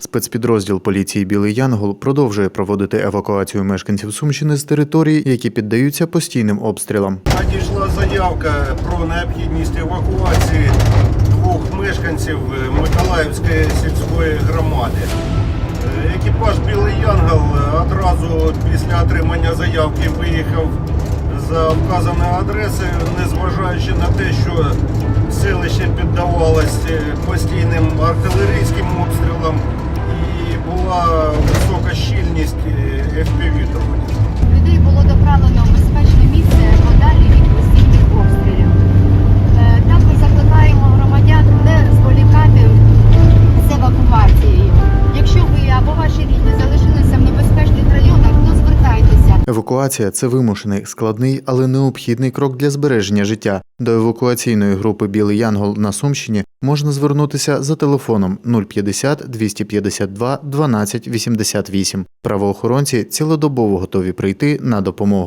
Спецпідрозділ поліції Білий Янгол продовжує проводити евакуацію мешканців Сумщини з територій, які піддаються постійним обстрілам. Надійшла заявка про необхідність евакуації двох мешканців Миколаївської сільської громади. Екіпаж Білий Янгол одразу після отримання заявки виїхав за вказаною адресою, незважаючи на те, що селище піддавалось постійним артилерійським Евакуація це вимушений, складний, але необхідний крок для збереження життя. До евакуаційної групи Білий Янгол на Сумщині можна звернутися за телефоном 050 252 12 88. Правоохоронці цілодобово готові прийти на допомогу.